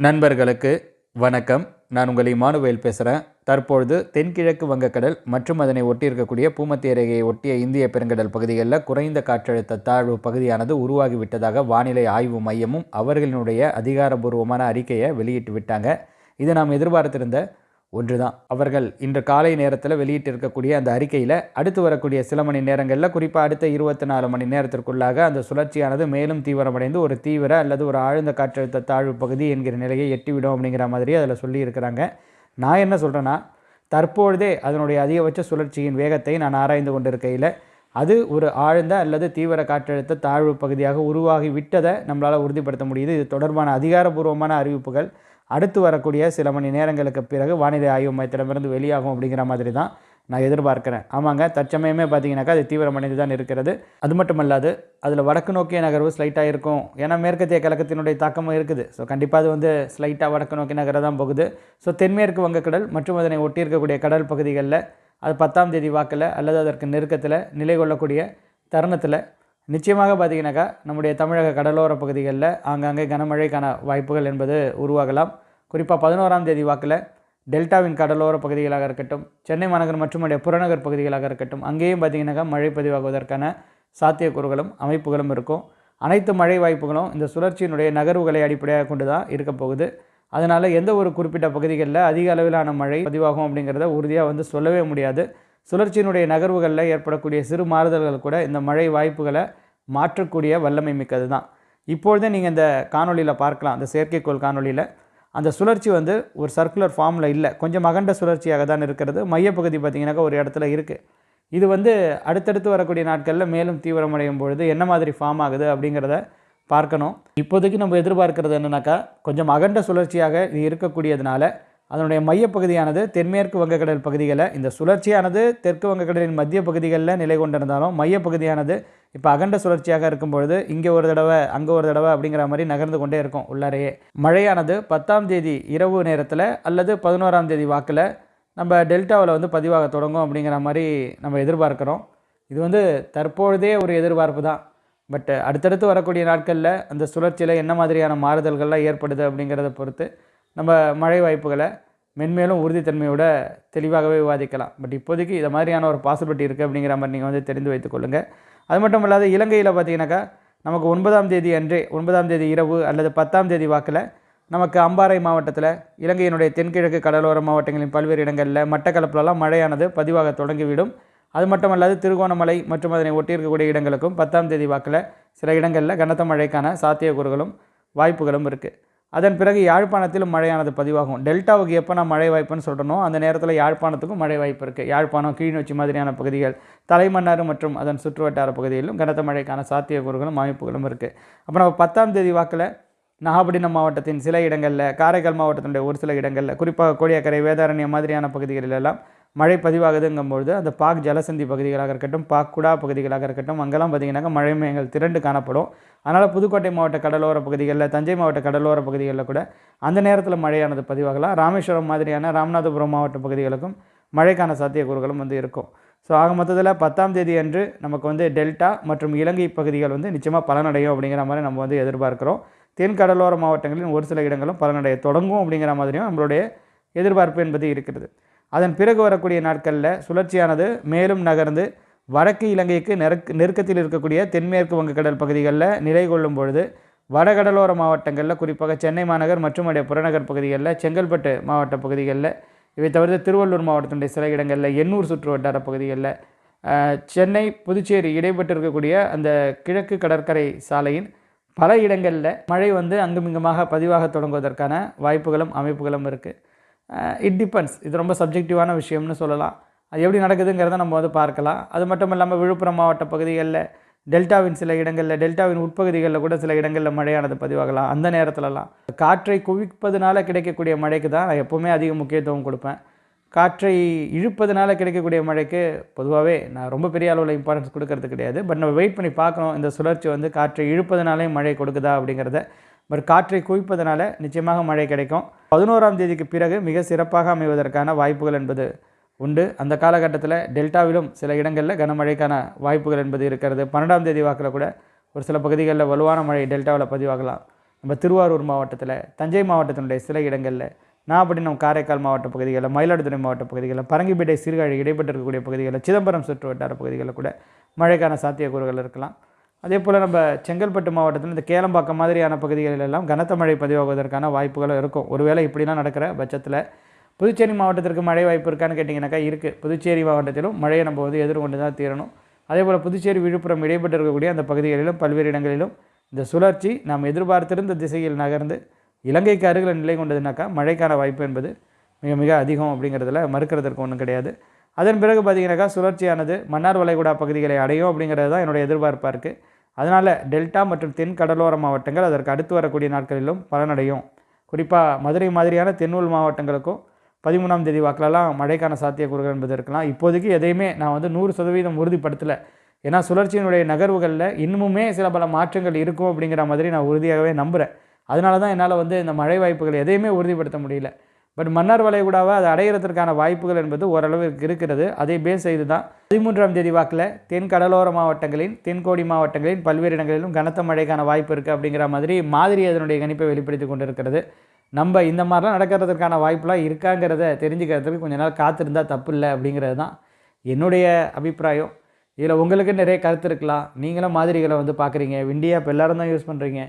நண்பர்களுக்கு வணக்கம். நான் உங்கள் இமானுவேல் பேசுகிறேன் தற்பொழுது தென்கிழக்கு வங்கக்கடல் மற்றும் அதனை ஒட்டியிருக்கக்கூடிய பூமத்திய ரேகையை ஒட்டிய இந்திய பெருங்கடல் பகுதிகளில் குறைந்த காற்றழுத்த தாழ்வு பகுதியானது உருவாகிவிட்டதாக வானிலை ஆய்வு மையமும் அவர்களினுடைய அதிகாரபூர்வமான அறிக்கையை வெளியிட்டு விட்டாங்க. இதை நாம் எதிர்பார்த்திருந்த ஒன்று தான் அவர்கள் இன்று காலை நேரத்தில் வெளியிட்டிருக்கக்கூடிய அந்த அறிக்கையில் அடுத்து வரக்கூடிய சில மணி நேரங்களில் குறிப்பாக அடுத்த இருபத்தி நாலு மணி நேரத்திற்குள்ளாக அந்த சுழற்சியானது மேலும் தீவிரமடைந்து ஒரு தீவிர அல்லது ஒரு ஆழ்ந்த காற்றழுத்த தாழ்வு பகுதி என்கிற நிலையை எட்டிவிடும் அப்படிங்கிற மாதிரி அதில் சொல்லியிருக்கிறாங்க. நான் என்ன சொல்கிறேன்னா தற்பொழுதே அதனுடைய அதிகபட்ச சுழற்சியின் வேகத்தை நான் ஆராய்ந்து கொண்டிருக்கையில் அது ஒரு ஆழ்ந்த அல்லது தீவிர காற்றழுத்த தாழ்வு பகுதியாக உருவாகி விட்டதை நம்மளால் உறுதிப்படுத்த முடியுது. இது தொடர்பான அதிகாரபூர்வமான அறிவிப்புகள். அடுத்து வரக்கூடிய சில மணி நேரங்களுக்கு பிறகு வானிலை ஆய்வு மையத்திடமிருந்து வெளியாகும் அப்படிங்கிற மாதிரி தான் நான் எதிர்பார்க்கிறேன். ஆமாங்க தற்சமயமே பார்த்தீங்கன்னாக்கா அது தீவிரமடைந்து தான் இருக்கிறது. அது மட்டும் அல்லாது அதில் வடக்கு நோக்கிய நகர்வு ஸ்லைட்டாக இருக்கும். ஏன்னா மேற்கத்திய கழகத்தினுடைய தாக்கமும் இருக்குது. ஸோ கண்டிப்பாக அது வந்து ஸ்லைட்டாக வடக்கு நோக்கி நகர தான் போகுது. ஸோ தென்மேற்கு வங்கக்கடல் மற்றும் அதனை ஒட்டியிருக்கக்கூடிய கடல் பகுதிகளில் அது பத்தாம் தேதி வாக்கில் அல்லது அதற்கு நெருக்கத்தில் நிலை கொள்ளக்கூடிய தருணத்தில் நிச்சயமாக பார்த்தீங்கன்னாக்கா நம்முடைய தமிழக கடலோர பகுதிகளில் ஆங்காங்கே கனமழைக்கான வாய்ப்புகள் என்பது உருவாகலாம். குறிப்பாக பதினோராம் தேதி வாக்கில் டெல்டாவின் கடலோர பகுதிகளாக இருக்கட்டும் சென்னை மாநகர் மற்றும் அதனுடைய புறநகர் பகுதிகளாக இருக்கட்டும் அங்கேயும் பார்த்தீங்கன்னாக்கா மழை பதிவாகுவதற்கான சாத்தியக்கூறுகளும் அமைப்புகளும் இருக்கும். அனைத்து மழை வாய்ப்புகளும் இந்த சுழற்சியினுடைய நகர்வுகளை அடிப்படையாக கொண்டு தான் இருக்க போகுது. அதனால் எந்த ஒரு குறிப்பிட்ட பகுதிகளில் அதிக அளவிலான மழை பதிவாகும் அப்படிங்கிறத உறுதியாக வந்து சொல்லவே முடியாது. சுழற்சியினுடைய நகர்வுகளில் ஏற்படக்கூடிய சிறு மாறுதல்கள் கூட இந்த மழை வாய்ப்புகளை மாற்றக்கூடிய வல்லமை மிக்கது தான் இப்பொழுதே நீங்கள் இந்த காணொலியில் பார்க்கலாம் அந்த செயற்கைக்கோள் காணொலியில் அந்த சுழற்சி வந்து ஒரு சர்க்குலர் ஃபார்மில் இல்லை. கொஞ்சம் அகண்ட சுழற்சியாக தான் இருக்கிறது. மையப்பகுதி பார்த்திங்கனாக்கா ஒரு இடத்துல இருக்குது இது வந்து அடுத்தடுத்து வரக்கூடிய நாட்களில் மேலும் தீவிரமடையும் பொழுது என்ன மாதிரி ஃபார்ம் ஆகுது அப்படிங்கிறத பார்க்கணும். இப்போதைக்கு நம்ம எதிர்பார்க்கறது என்னென்னாக்கா கொஞ்சம் அகண்ட சுழற்சியாக இது இருக்கக்கூடியதுனால அதனுடைய மையப்பகுதியானது தென்மேற்கு வங்கக்கடல் பகுதிகளில் இந்த சுழற்சியானது தெற்கு வங்கக்கடலின் மத்திய பகுதிகளில் நிலை கொண்டிருந்தாலும் மையப்பகுதியானது இப்போ அகண்ட சுழற்சியாக இருக்கும் பொழுது இங்கே ஒரு தடவை அங்கே ஒரு தடவை அப்படிங்கிற மாதிரி நகர்ந்து கொண்டே இருக்கும் உள்ளாரையே. மழையானது பத்தாம் தேதி இரவு நேரத்தில் அல்லது பதினோராம் தேதி வாக்கில் நம்ம டெல்டாவில் வந்து பதிவாக தொடங்கும் அப்படிங்கிற மாதிரி நம்ம எதிர்பார்க்குறோம். இது வந்து தற்பொழுதே ஒரு எதிர்பார்ப்பு தான். பட் அடுத்தடுத்து வரக்கூடிய நாட்களில் அந்த சுழற்சியில் என்ன மாதிரியான மாறுதல்கள்லாம் ஏற்படுது அப்படிங்கிறத பொறுத்து நம்ம மழை வாய்ப்புகளை மென்மேலும் உறுதித்தன்மையோட தெளிவாகவே விவாதிக்கலாம். பட் இப்போதைக்கு இதை மாதிரியான ஒரு பாசிபிலிட்டி இருக்குது அப்படிங்கிற மாதிரி நீங்கள் வந்து தெரிந்து வைத்துக்கொள்ளுங்கள் அது மட்டும் இல்லாத இலங்கையில் பார்த்தீங்கன்னாக்கா நமக்கு ஒன்பதாம் தேதி அன்றே ஒன்பதாம் தேதி இரவு அல்லது பத்தாம் தேதி வாக்கில் நமக்கு அம்பாறை மாவட்டத்தில் இலங்கையினுடைய தென்கிழக்கு கடலோர மாவட்டங்களின் பல்வேறு இடங்களில் மட்டக்களப்புலலாம் மழையானது பதிவாக தொடங்கிவிடும். அது மட்டுமல்லாது திருகோணமலை மற்றும் அதனை ஒட்டியிருக்கக்கூடிய இடங்களுக்கும் பத்தாம் தேதி வாக்கில் சில இடங்களில் கனத்த மழைக்கான சாத்தியக்கூறுகளும் வாய்ப்புகளும் இருக்குது அதன் பிறகு யாழ்ப்பாணத்திலும் மழையானது பதிவாகும். டெல்டாவுக்கு எப்போ நான் மழை வாய்ப்புன்னு சொல்கிறனோ அந்த நேரத்தில் யாழ்ப்பாணத்துக்கும் மழை வாய்ப்பு இருக்குது யாழ்ப்பாணம் கிளிநொச்சி மாதிரியான பகுதிகள் தலைமன்னாறு மற்றும் அதன் சுற்றுவட்டார பகுதிகளிலும் கனத்த மழைக்கான சாத்தியக்கூறுகளும் அமைப்புகளும் இருக்குது அப்போ நம்ம பத்தாம் தேதி வாக்கில் நாகப்பட்டினம் மாவட்டத்தின் சில இடங்களில் காரைக்கால் மாவட்டத்தினுடைய ஒரு சில இடங்களில் குறிப்பாக கோடியக்கரை வேதாரண்யம் மாதிரியான பகுதிகளிலெல்லாம் மழை பதிவாகுதுங்கும்பொழுது அந்த பாக் ஜலசந்தி பகுதிகளாக இருக்கட்டும் பாக் குடா பகுதிகளாக இருக்கட்டும் அங்கெல்லாம் பார்த்திங்கனாக்கா மழை மேகங்கள் திரண்டு காணப்படும். அதனால் புதுக்கோட்டை மாவட்ட கடலோர பகுதிகளில் தஞ்சை மாவட்ட கடலோர பகுதிகளில் கூட அந்த நேரத்தில் மழையானது பதிவாகலாம். ராமேஸ்வரம் மாதிரியான ராமநாதபுரம் மாவட்ட பகுதிகளுக்கும் மழைக்கான சாத்தியக்கூறுகளும் வந்து இருக்கும். ஸோ ஆக மொத்தத்தில் பத்தாம் தேதி அன்று நமக்கு வந்து டெல்டா மற்றும் இலங்கை பகுதிகள் வந்து நிச்சயமாக பலனடையும் அப்படிங்கிற மாதிரி நம்ம வந்து எதிர்பார்க்குறோம். தென் கடலோர மாவட்டங்களின் ஒரு சில இடங்களும் பலனடைய தொடங்கும் அப்படிங்கிற மாதிரியும் நம்மளுடைய எதிர்பார்ப்பு என்பது இருக்கிறது. அதன் பிறகு வரக்கூடிய நாட்களில் சுழற்சியானது மேலும் நகர்ந்து வடக்கு இலங்கைக்கு நெருக் நெருக்கத்தில் இருக்கக்கூடிய தென்மேற்கு வங்கக்கடல் பகுதிகளில் நிலை கொள்ளும் பொழுது வடகடலோர மாவட்டங்களில் குறிப்பாக சென்னை மாநகர் மற்றும் அடைய புறநகர் பகுதிகளில் செங்கல்பட்டு மாவட்ட பகுதிகளில் இவை தவிர்த்து திருவள்ளூர் மாவட்டத்தினுடைய சில இடங்களில் எண்ணூர் சுற்று வட்டார பகுதிகளில் சென்னை புதுச்சேரி இடைப்பட்டு இருக்கக்கூடிய அந்த கிழக்கு கடற்கரை சாலையின் பல இடங்களில் மழை வந்து அங்குமிங்குமாக பதிவாக தொடங்குவதற்கான வாய்ப்புகளும் அமைப்புகளும் இருக்குது Uh, இட் டிபெண்ட்ஸ் இது ரொம்ப சப்ஜெக்டிவான விஷயம்னு சொல்லலாம். அது எப்படி நடக்குதுங்கிறத நம்ம வந்து பார்க்கலாம். அது மட்டும் இல்லாமல் விழுப்புரம் மாவட்ட பகுதிகளில் டெல்டாவின் சில இடங்களில் டெல்டாவின் உட்பகுதிகளில் கூட சில இடங்களில் மழையானது பதிவாகலாம். அந்த நேரத்திலலாம். காற்றை குவிப்பதனால கிடைக்கக்கூடிய மழைக்கு தான் நான் எப்போவுமே அதிக முக்கியத்துவம் கொடுப்பேன். காற்றை இழுப்பதனால கிடைக்கக்கூடிய மழைக்கு பொதுவாகவே நான் ரொம்ப பெரிய அளவில் இம்பார்ட்டன்ஸ் கொடுக்கறது கிடையாது. பட் நம்ம வெயிட் பண்ணி பார்க்கணும். இந்த சுழற்சி வந்து காற்றை இழுப்பதனாலே மழை கொடுக்குதா அப்படிங்கிறத. பட் காற்றை குவிப்பதனால நிச்சயமாக மழை கிடைக்கும். பதினோராம் தேதிக்கு பிறகு மிக சிறப்பாக அமைவதற்கான வாய்ப்புகள் என்பது உண்டு. அந்த காலகட்டத்தில் டெல்டாவிலும் சில இடங்களில் கனமழைக்கான வாய்ப்புகள் என்பது இருக்கிறது. பன்னெண்டாம் தேதி வாக்கில் கூட ஒரு சில பகுதிகளில் வலுவான மழை டெல்டாவில் பதிவாகலாம். நம்ம திருவாரூர் மாவட்டத்தில் தஞ்சை மாவட்டத்தினுடைய சில இடங்களில் நாகப்பட்டினம் காரைக்கால் மாவட்ட பகுதிகளில் மயிலாடுதுறை மாவட்ட பகுதிகளில் பரங்கிப்பேட்டை சீர்காழி இடைப்பட்டிருக்கக்கூடிய பகுதிகளில் சிதம்பரம் சுற்று வட்டார பகுதிகளில் கூட மழைக்கான சாத்தியக்கூறுகள் இருக்கலாம். அதே போல் நம்ம செங்கல்பட்டு மாவட்டத்தில் இந்த கேளம்பாக்கம் மாதிரியான பகுதிகளிலெல்லாம் கனத்த மழை பதிவாகுவதற்கான வாய்ப்புகளும் இருக்கும். ஒருவேளை இப்படிலாம் நடக்கிற பட்சத்தில் புதுச்சேரி மாவட்டத்திற்கு மழை வாய்ப்பு இருக்கான்னு கேட்டிங்கனாக்கா இருக்குது புதுச்சேரி மாவட்டத்திலும் மழையை நம்ம வந்து எதிர்கொண்டு தான் தீரணும். அதே போல் புதுச்சேரி விழுப்புரம் இடைப்பட்டு இருக்கக்கூடிய அந்த பகுதிகளிலும் பல்வேறு இடங்களிலும் இந்த சுழற்சி நாம் எதிர்பார்த்திருந்த திசையில் நகர்ந்து இலங்கைக்கு அருகில் நிலை கொண்டதுனாக்கா மழைக்கான வாய்ப்பு என்பது மிக மிக அதிகம் அப்படிங்கிறதுல மறுக்கிறதற்கு ஒன்றும் கிடையாது. அதன் பிறகு பார்த்தீங்கன்னாக்கா சுழற்சியானது மன்னார் வளைகுடா பகுதிகளை அடையும் அப்படிங்கிறது தான் என்னுடைய எதிர்பார்ப்பாக இருக்குது அதனால் டெல்டா மற்றும் தென் கடலோர மாவட்டங்கள் அதற்கு அடுத்து வரக்கூடிய நாட்களிலும் பலனடையும். குறிப்பாக மதுரை மாதிரியான தென்னூல் மாவட்டங்களுக்கும் பதிமூணாம் தேதி வாக்கிலலாம் மழைக்கான சாத்தியக்கூறுகள் என்பது இருக்கலாம் இப்போதைக்கு எதையுமே நான் வந்து நூறு சதவீதம் உறுதிப்படுத்தலை. ஏன்னா சுழற்சியினுடைய நகர்வுகளில் இன்னுமுமே சில பல மாற்றங்கள் இருக்கும் அப்படிங்கிற மாதிரி நான் உறுதியாகவே நம்புகிறேன் அதனால தான் என்னால் வந்து இந்த மழை வாய்ப்புகள் எதையுமே உறுதிப்படுத்த முடியல. பட் மன்னார் வளைகுடாவை அதை அடைகிறதுக்கான வாய்ப்புகள் என்பது ஓரளவுக்கு இருக்கிறது. அதை பேஸ் செய்து தான் பதிமூன்றாம் தேதி வாக்கில் தென் கடலோர மாவட்டங்களின் தென்கோடி மாவட்டங்களின் பல்வேறு இடங்களிலும் கனத்த மழைக்கான வாய்ப்பு இருக்குது அப்படிங்கிற மாதிரி மாதிரி அதனுடைய கணிப்பை வெளிப்படுத்தி கொண்டிருக்கிறது. நம்ம இந்த மாதிரிலாம் நடக்கிறதுக்கான வாய்ப்புலாம் இருக்காங்கிறத தெரிஞ்சுக்கிறதுக்கு கொஞ்ச நாள் காத்திருந்தால் தப்பு இல்லை அப்படிங்கிறது தான் என்னுடைய அபிப்பிராயம். இதில் உங்களுக்கு நிறைய கருத்து இருக்கலாம். நீங்களும் மாதிரிகளை வந்து பார்க்குறீங்க. விண்டியா இப்போ எல்லாரும் தான் யூஸ் பண்ணுறீங்க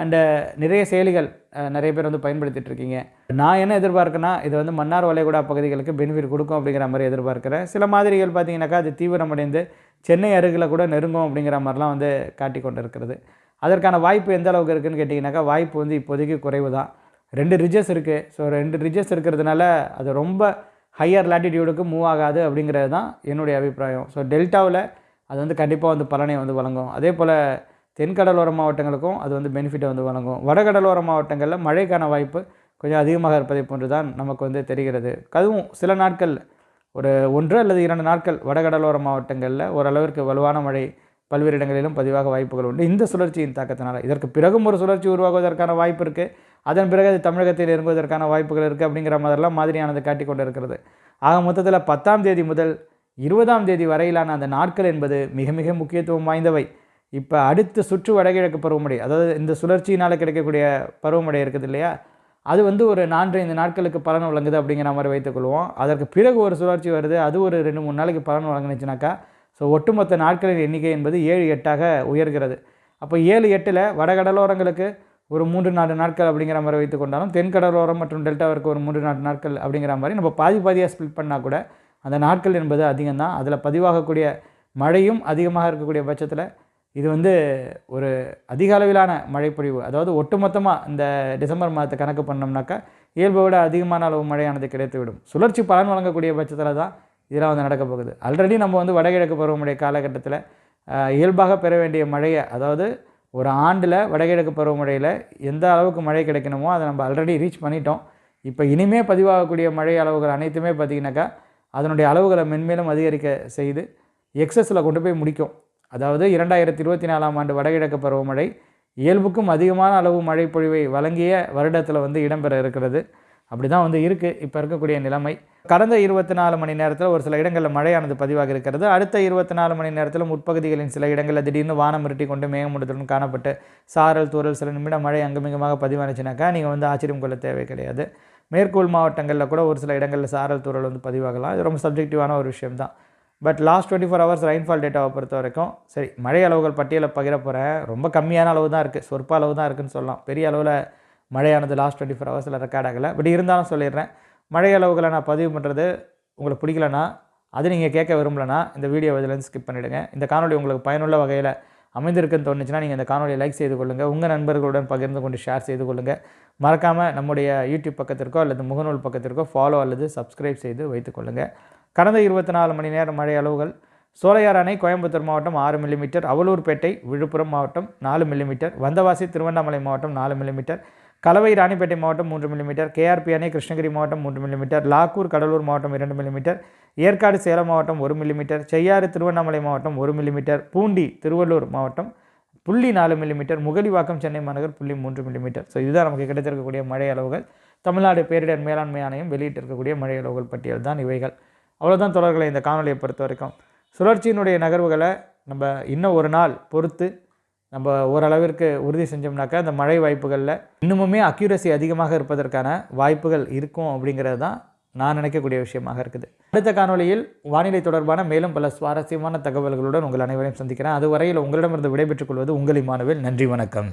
அண்டு நிறைய செயலிகள் நிறைய பேர் வந்து பயன்படுத்திகிட்டு இருக்கீங்க நான் என்ன எதிர்பார்க்கேன்னா இது வந்து மன்னார் வளைகுடா பகுதிகளுக்கு பெனிஃபிட் கொடுக்கும் அப்படிங்கிற மாதிரி எதிர்பார்க்குறேன். சில மாதிரிகள் பார்த்தீங்கன்னாக்கா அது தீவிரமடைந்து சென்னை அருகில் கூட நெருங்கும் அப்படிங்கிற மாதிரிலாம் வந்து காட்டி கொண்டு இருக்கிறது அதற்கான வாய்ப்பு எந்த அளவுக்கு இருக்குன்னு கேட்டிங்கனாக்கா வாய்ப்பு வந்து இப்போதைக்கு குறைவு தான். ரெண்டு ரிஜஸ் இருக்குது ஸோ ரெண்டு ரிஜஸ் இருக்கிறதுனால அது ரொம்ப ஹையர் லாட்டிடியூடுக்கு மூவ் ஆகாது அப்படிங்கிறது தான் என்னுடைய அபிப்பிராயம். ஸோ டெல்டாவில் அது வந்து கண்டிப்பாக வந்து பலனை வந்து வழங்கும். அதே போல் தென்கடலோர மாவட்டங்களுக்கும் அது வந்து பெனிஃபிட்டை வந்து வழங்கும். வடகடலோர மாவட்டங்களில் மழைக்கான வாய்ப்பு கொஞ்சம் அதிகமாக இருப்பதை போன்று தான் நமக்கு வந்து தெரிகிறது. அதுவும் சில நாட்கள் ஒரு ஒன்று அல்லது இரண்டு நாட்கள் வடகடலோர மாவட்டங்களில் ஓரளவிற்கு வலுவான மழை பல்வேறு இடங்களிலும் பதிவாக வாய்ப்புகள் உண்டு. இந்த சுழற்சியின் தாக்கத்தினால இதற்கு பிறகும் ஒரு சுழற்சி உருவாகுவதற்கான வாய்ப்பு இருக்குது அதன் பிறகு அது தமிழகத்தில் இறங்குவதற்கான வாய்ப்புகள் இருக்குது அப்படிங்கிற மாதிரிலாம் மாதிரியானது காட்டி கொண்டு இருக்கிறது. ஆக மொத்தத்தில் பத்தாம் தேதி முதல் இருபதாம் தேதி வரையிலான அந்த நாட்கள் என்பது மிக மிக முக்கியத்துவம் வாய்ந்தவை. இப்போ அடுத்த சுற்று வடகிழக்கு பருவமழை அதாவது இந்த சுழற்சியினால் கிடைக்கக்கூடிய பருவமழை இருக்குது இல்லையா? அது வந்து ஒரு நான்கு ஐந்து நாட்களுக்கு பலன் வழங்குது அப்படிங்கிற மாதிரி வைத்துக்கொள்வோம் அதற்கு பிறகு ஒரு சுழற்சி வருது அது ஒரு ரெண்டு மூணு நாளைக்கு பலன் வழங்குனுச்சுனாக்கா ஸோ ஒட்டுமொத்த நாட்களின் எண்ணிக்கை என்பது ஏழு எட்டாக உயர்கிறது. அப்போ ஏழு எட்டில் வடகடலோரங்களுக்கு ஒரு மூன்று நாலு நாட்கள் அப்படிங்கிற மாதிரி வைத்துக் கொண்டாலும் தென்கடலோரம் மற்றும் டெல்டாவிற்கு ஒரு மூன்று நாலு நாட்கள் அப்படிங்கிற மாதிரி நம்ம பாதி பாதியாக ஸ்பிளிட் பண்ணால் கூட அந்த நாட்கள் என்பது அதிகம் தான் அதில் பதிவாகக்கூடிய மழையும் அதிகமாக இருக்கக்கூடிய பட்சத்தில் இது வந்து ஒரு அதிக அளவிலான மழைப்பொழிவு. அதாவது ஒட்டுமொத்தமாக இந்த டிசம்பர் மாதத்தை கணக்கு பண்ணோம்னாக்கா இயல்பை விட அதிகமான அளவு மழையானது கிடைத்துவிடும். சுழற்சி பலன் வழங்கக்கூடிய பட்சத்தில் தான் இதெல்லாம் வந்து நடக்க போகுது. ஆல்ரெடி நம்ம வந்து வடகிழக்கு பருவமழை காலகட்டத்தில் இயல்பாக பெற வேண்டிய மழையை அதாவது ஒரு ஆண்டில் வடகிழக்கு பருவமழையில் எந்த அளவுக்கு மழை கிடைக்கணுமோ அதை நம்ம ஆல்ரெடி ரீச் பண்ணிட்டோம். இப்போ இனிமே பதிவாகக்கூடிய மழை அளவுகள் அனைத்துமே பார்த்திங்கனாக்கா அதனுடைய அளவுகளை மென்மேலும் அதிகரிக்க செய்து எக்ஸஸில் கொண்டு போய் முடிக்கும். அதாவது இரண்டாயிரத்தி இருபத்தி நாலாம் ஆண்டு வடகிழக்கு பருவமழை இயல்புக்கும் அதிகமான அளவு மழை பொழிவை வழங்கிய வருடத்தில் வந்து இடம்பெற இருக்கிறது. அப்படி தான் வந்து இருக்குது இப்போ இருக்கக்கூடிய நிலைமை. கடந்த இருபத்தி நாலு மணி நேரத்தில் ஒரு சில இடங்களில் மழையானது பதிவாக இருக்கிறது. அடுத்த இருபத்தி நாலு மணி நேரத்தில் முற்பகுதிகளின் சில இடங்களில் திடீர்னு வானம் இருட்டி கொண்டு மேகமூட்டத்துடன் காணப்பட்டு சாரல் தூரல் சில நிமிடம் மழை அங்குமிகமாக பதிவானுச்சுனாக்கா நீங்கள் வந்து ஆச்சரியம் கொள்ள தேவை கிடையாது. மேற்கூல் மாவட்டங்களில் கூட ஒரு சில இடங்களில் சாரல் தூரல் வந்து பதிவாகலாம். இது ரொம்ப சப்ஜெக்டிவான ஒரு விஷயம் தான் but last twenty four hours rainfall டேட்டாவை பொறுத்த வரைக்கும் சரி மழை அளவுகள் பட்டியலை பகிர போகிறேன் ரொம்ப கம்மியான அளவு தான் இருக்குது சொற்ப அளவு தான் இருக்குன்னு சொல்லலாம். பெரிய அளவில் மழையானது லாஸ்ட் டுவெண்ட்டி ஃபோர் ஹவர்ஸில் ரெக்கார்ட் ஆகலை. பட் இருந்தாலும் சொல்லிடுறேன். மழை அளவுகளை நான் பதிவு பண்ணுறது உங்களுக்கு பிடிக்கலனா அது நீங்கள் கேட்க விரும்பலனா இந்த வீடியோ இதுலேருந்து ஸ்கிப் பண்ணிவிடுங்க இந்த காணொலி உங்களுக்கு பயனுள்ள வகையில் அமைந்திருக்குன்னு தோணுச்சுன்னா நீங்கள் இந்த காணொலியை லைக் செய்து கொள்ளுங்கள் உங்கள் நண்பர்களுடன் பகிர்ந்து கொண்டு ஷேர் செய்து கொள்ளுங்கள் மறக்காமல் நம்முடைய யூடியூப் பக்கத்திற்கோ அல்லது முகநூல் பக்கத்திற்கோ ஃபாலோ அல்லது சப்ஸ்கிரைப் செய்து வைத்துக்கொள்ளுங்கள் கடந்த இருபத்தி நாலு மணி நேரம் மழை அளவுகள் சோலையார் அணை கோயம்புத்தூர் மாவட்டம் ஆறு மில்லிமீட்டர் அவலூர்பேட்டை விழுப்புரம் மாவட்டம் நாலு மில்லிமீட்டர் வந்தவாசி திருவண்ணாமலை மாவட்டம் நாலு மில்லிமீட்டர் கலவை ராணிப்பேட்டை மாவட்டம் மூன்று மில்லிமீட்டர் கேஆர்பி அணை கிருஷ்ணகிரி மாவட்டம் மூன்று மில்லிமீட்டர் லாக்கூர் கடலூர் மாவட்டம் இரண்டு மில்லிமீட்டர் ஏற்காடு சேலம் மாவட்டம் ஒரு மில்லிமீட்டர் செய்யாறு திருவண்ணாமலை மாவட்டம் ஒரு மில்லிமீட்டர் பூண்டி திருவள்ளூர் மாவட்டம் புள்ளி நாலு மில்லிமீட்டர் முகலிவாக்கம் சென்னை மாநகர் புள்ளி மூன்று மில்லிமீட்டர் ஸோ இதுதான் நமக்கு கிடைத்திருக்கக்கூடிய மழை அளவுகள். தமிழ்நாடு பேரிடர் மேலாண்மை ஆணையம் வெளியிட்டிருக்கக்கூடிய மழை அளவுகள் பட்டியல் தான் இவைகள். அவ்வளோதான் தொடர்களை இந்த காணொலியை பொறுத்த வரைக்கும் சுழற்சியினுடைய நகர்வுகளை நம்ம இன்னும் ஒரு நாள் பொறுத்து நம்ம ஓரளவிற்கு உறுதி செஞ்சோம்னாக்கா இந்த மழை வாய்ப்புகளில் இன்னுமுமே அக்யூரசி அதிகமாக இருப்பதற்கான வாய்ப்புகள் இருக்கும் அப்படிங்கிறது தான் நான் நினைக்கக்கூடிய விஷயமாக இருக்குது. அடுத்த காணொளியில் வானிலை தொடர்பான மேலும் பல சுவாரஸ்யமான தகவல்களுடன் உங்கள் அனைவரையும் சந்திக்கிறேன். அதுவரையில் உங்களிடமிருந்து விடைபெற்றுக் கொள்வது உங்கள் மாணவில் நன்றி வணக்கம்.